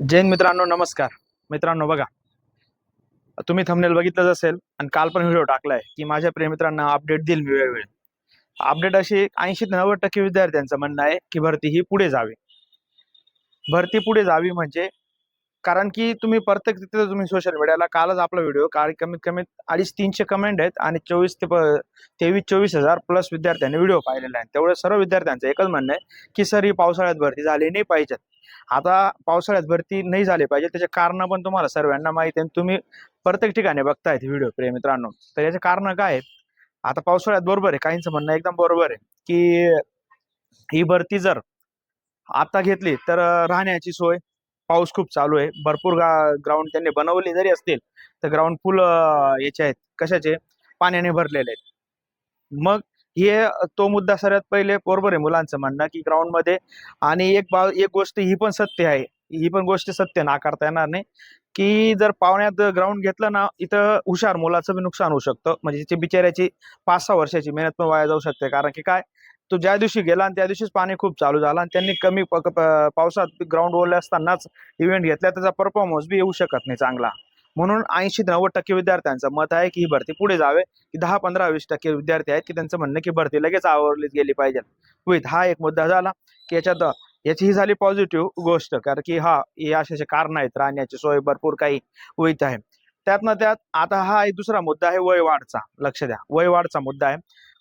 जैन मित्रांनो नमस्कार. मित्रांनो बघा. तुम्ही थंबनेल बघितलंच असेल आणि काल पण व्हिडिओ टाकलाय की माझ्या प्रेमित्रांना अपडेट देईल मी वेळोवेळी. अपडेट अशी ऐंशी ते नव्वद टक्के विद्यार्थ्यांचं म्हणणं आहे की भरती ही पुढे जावी. भरती पुढे जावी म्हणजे कारण की तुम्ही प्रत्येक तिथे तुम्ही सोशल मीडियाला कालच आपला व्हिडिओ काल कमीत कमी अडीच तीनशे कमेंट आहेत आणि चोवीस ते तेवीस चोवीस हजार प्लस विद्यार्थ्यांनी व्हिडिओ पाहिलेला आहे. तेवढं सर्व विद्यार्थ्यांचं एकच म्हणणं आहे की सर ही पावसाळ्यात भरती झाली नाही पाहिजेत. आता पावसाळ्यात भरती नाही झाली पाहिजे त्याचे कारण पण तुम्हाला सर्वांना माहिती आहे तुम्ही प्रत्येक ठिकाणी बघतायत व्हिडिओ प्रिय मित्रांनो. तर याचे कारण काय आहेत? आता पावसाळ्यात बरोबर आहे काहींचं म्हणणं एकदम बरोबर आहे की ही भरती जर आता घेतली तर राहण्याची सोय पाऊस खूप चालू आहे भरपूर ग्राउंड त्यांनी बनवले जरी असतील तर ग्राउंड फुल याचे आहेत कशाचे? पाण्याने भरलेले आहेत. मग हे तो मुद्दा सर्वात पहिले बरोबर आहे मुलांचं म्हणणं की ग्राउंडमध्ये आणि एक बा एक गोष्ट ही पण सत्य आहे. ही पण गोष्ट सत्य नाकारता येणार नाही. की जर पाहुण्यात ग्राउंड घेतलं ना इथं हुशार मुलाचं बी नुकसान होऊ शकतं. म्हणजे तिची बिचाऱ्याची पाच सहा वर्षाची मेहनत पण वाया जाऊ शकते. कारण की काय? तो ज्या दिवशी गेला आणि त्या दिवशीच पाणी खूप चालू झाला आणि त्यांनी कमी पावसात ग्राउंड ओरले असतानाच इव्हेंट घेतला त्याचा परफॉर्मन्स बी येऊ शकत नाही चांगला. म्हणून ऐंशी ते नव्वद टक्के विद्यार्थ्यांचं मत आहे की ही भरती पुढे जावे की दहा पंधरा वीस टक्के विद्यार्थी आहेत की त्यांचं म्हणणं की भरती लगेच आवरलीच गेली पाहिजे. विथ हा एक मुद्दा झाला की याच्यात याची ही झाली पॉझिटिव्ह गोष्ट कारण की हा हे असे असे कारण आहेत राहण्याची सोय भरपूर काही होईत आहे. त्यातनं त्यात आता हा एक दुसरा मुद्दा आहे वयवाढचा लक्ष द्या. वयवाढचा मुद्दा आहे.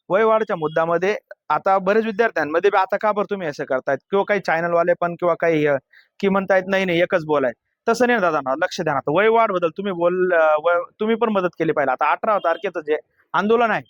वयवाढच्या मुद्द्यामध्ये आता बरेच विद्यार्थ्यांमध्ये बी आता का बरं तुम्ही असं करतायत? किंवा काही चॅनलवाले पण किंवा काही की म्हणतायत नाही नाही एकच बोलाय तसं नाही दादा ना लक्ष द्या ना. आता वय वाढ बदल. तुम्ही बोल वय तुम्ही पण मदत केली पाहिजे. आता अठरा तारखेचं जे आंदोलन आहे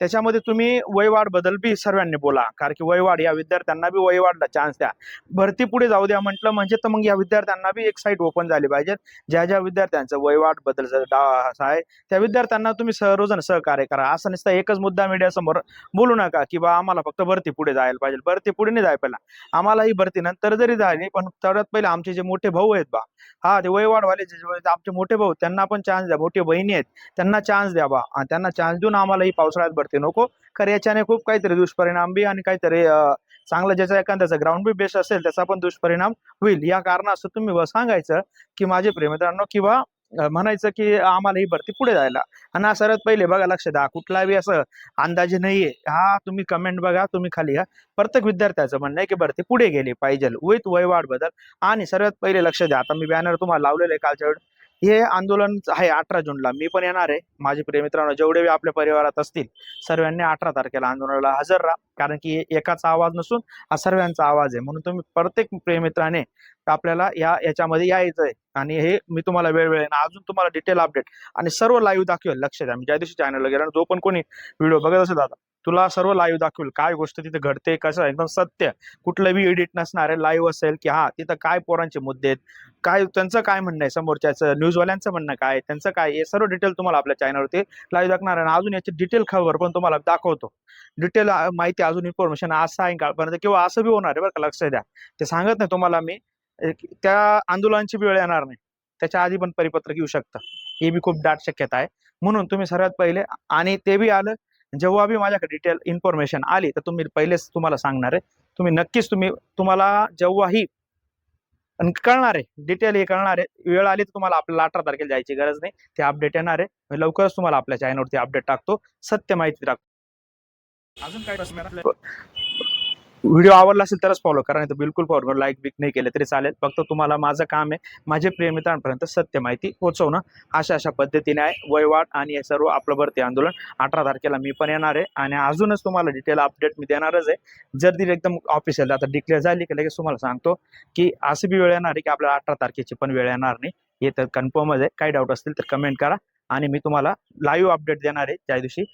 त्याच्यामध्ये तुम्ही वयवाढ बदल बी सर्वांनी बोला. कारण की वयवाढ या विद्यार्थ्यांना बी वयवाढला चान्स द्या. भरती पुढे जाऊ द्या म्हटलं म्हणजे तर मग या विद्यार्थ्यांना बी एक साईट ओपन झाली पाहिजे ज्या ज्या विद्यार्थ्यांचं वयवाढ बदल डा- असं आहे त्या विद्यार्थ्यांना तुम्ही सर्वजण सहकार्य करा. असं नसतं एकच मुद्दा मीडियासमोर बोलू नका की बा आम्हाला फक्त भरती पुढे जायला पाहिजे. भरती पुढे नाही जायला पहिला आम्हाला ही भरती नंतर जरी झाली पण सर्वात पहिले आमचे जे मोठे भाऊ आहेत बा हा ते वयवाढवाले जे जे आमचे मोठे भाऊ त्यांना पण चान्स द्या. मोठे बहिणी आहेत त्यांना चान्स द्या बा. त्यांना चान्स देऊन आम्हाला ही पावसाळ्यात भरती नको. कारण याच्याने खूप काहीतरी दुष्परिणाम बी आणि काहीतरी चांगला ज्याचा एखाद्याचा ग्राउंड बी बेस्ट असेल त्याचा पण दुष्परिणाम होईल. या कारणास्तव तुम्ही सांगायचं की माझे प्रेमित्रांनो किंवा म्हणायचं की आम्हाला ही भरती पुढे जायला. आणि हा सर्वात पहिले बघा लक्ष द्या. कुठलाही असं अंदाजे नाहीये. हा तुम्ही कमेंट बघा तुम्ही खाली या प्रत्येक विद्यार्थ्याचं म्हणणं आहे की भरती पुढे गेली पाहिजे. विथ वयवाढ बदल आणि सर्वात पहिले लक्ष द्या. आता मी बॅनर तुम्हाला लावलेलं आहे कालच्या वेळेस हे आंदोलन आहे अठरा जूनला मी पण येणार आहे. माझे प्रेमित्रांनो जेवढे बी आपल्या परिवारात असतील सर्वांनी अठरा तारखेला आंदोलनाला हजर राहा. कारण की एकाचा आवाज नसून हा सर्वांचा आवाज आहे. म्हणून तुम्ही प्रत्येक प्रेमित्राने आपल्याला या याच्यामध्ये यायचं आहे आणि हे मी तुम्हाला वेळोवेळी अजून तुम्हाला डिटेल अपडेट आणि सर्व लाईव्ह दाखवेल. लक्ष द्या. मी ज्या दिवशी चॅनलला गेला जो पण कोणी व्हिडिओ बघत असेल दादा तुला सर्व लाईव्ह दाखवेल. काय गोष्ट तिथे घडते कसं एकदम सत्य. कुठलं बी एडिट नसणार आहे लाईव्ह असेल की हा तिथं काय पोरांचे मुद्दे आहेत? काय त्यांचं काय म्हणणं आहे समोरच्याचं? न्यूजवाल्यांचं म्हणणं काय त्यांचं काय हे सर्व डिटेल तुम्हाला आपल्या चॅनलवरती लाईव्ह दाखणार आहे. आणि अजून याची डिटेल खबर पण तुम्हाला दाखवतो. डिटेल माहिती अजून इन्फॉर्मेशन आज सायंकाळपर्यंत किंवा असं बी होणार आहे बरं का लक्ष द्या. ते सांगत नाही तुम्हाला मी त्या आंदोलनाची वेळ येणार नाही. त्याच्या आधी पण परिपत्रक येऊ शकतं. ही बी खूप दाट शक्यता आहे. म्हणून तुम्ही सर्वात पहिले आणि ते बी आलं जेव्हा बी माझ्याकडे डिटेल इन्फॉर्मेशन आली तर तुम्ही पहिलेच तुम्हाला सांगणार आहे. तुम्ही नक्कीच तुम्ही तुम्हाला जेव्हाही आणि कळणार आहे डिटेल हे कळणार आहे. वेळ आली तर तुम्हाला आपल्याला अठरा तारखेला जायची गरज नाही. ते अपडेट येणार आहे. लवकरच तुम्हाला आपल्या चॅनलवरती अपडेट टाकतो. सत्य माहिती टाकतो अजून काय व्हिडिओ आवडला असेल तरच फॉलो करा नाही तर बिलकुल फॉलो लाईक बिक नाही केले तरी चालेल. फक्त तुम्हाला माझं काम आहे माझे प्रेमितांपर्यंत सत्य माहिती पोहोचवणं. अशा अशा पद्धतीने आहे. वयवाट आणि हे सर्व आपलं भरती आंदोलन. अठरा तारखेला मी पण येणार आहे आणि अजूनच तुम्हाला डिटेल अपडेट मी देणारच आहे. जर ती एकदम ऑफिशियल आता डिक्लेअर झाली की लगेच तुम्हाला सांगतो की असं बी वेळ येणार आहे की आपल्याला अठरा तारखेची पण वेळ येणार नाही. हे तर कन्फर्मच आहे. काही डाऊट असतील तर कमेंट करा आणि मी तुम्हाला लाईव्ह अपडेट देणार आहे. त्या दिवशी